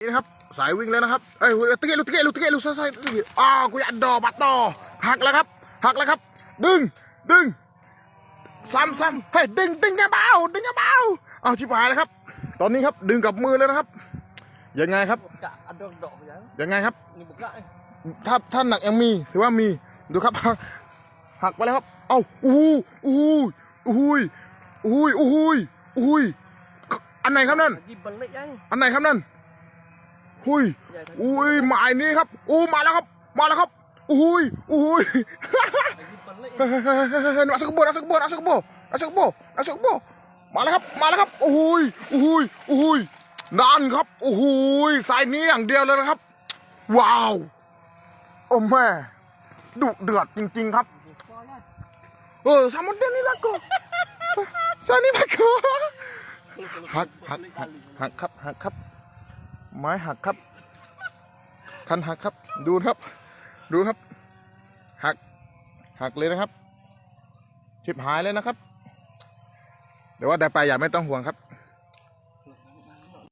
นี่นะครับสายวิ่งแล้วนะครับเอ้ยตะเกียบลูกตะเกียบลูกตะเกียบลูกซ้ายๆตะเกียบอ้าวกูยันดอกบัตรต่อหักแล้วครับหักแล้วครับ ดึงดึงซ้ำซ้ำเฮ้ยดึงดึงอย่าเบาดึงอย่าเบาเอาชิบหายแล้วครับ ตอนนี้ครับดึงกับมือแล้วนะครับยังไงครับยังไงครับถ้าถ้าหนักยังมีถือว่ามีดูครับ หักหักไปแล้วครับ เอ้าอู้อู้อู้อู้อู้อู้อันไหนครับนั่นอันไหนครับนั่น หุยอุ้ยหมายนี้ครับอู้มาแล้วครับ มาแล้วครับอุ้ยอุ้ย Lagi balik. เฮ้ยเฮ้ยเฮ้ยเฮ้ยนาสกโบนาสกโบนาสกโบนาสกโบนาสกโบมาแล้วครับมาแล้วครับโอ้ยโอ้ยโอ้ยนั่นครับโอ้ยสายนี้อย่างเดียวเลยนะครับ ว้าวโอ้แม่ดุเดือดจริง ๆครับ เออสามเดือนนี่ละก็สสานี่ละก็หักหักหักหักครับหักครับ ไม้หักครับ คันหักครับ ดูครับ ดูครับ หัก หักเลยนะครับชิบหายเลยนะครับ เดี๋ยวว่าแต่ไปอย่าไม่ต้องห่วงครับ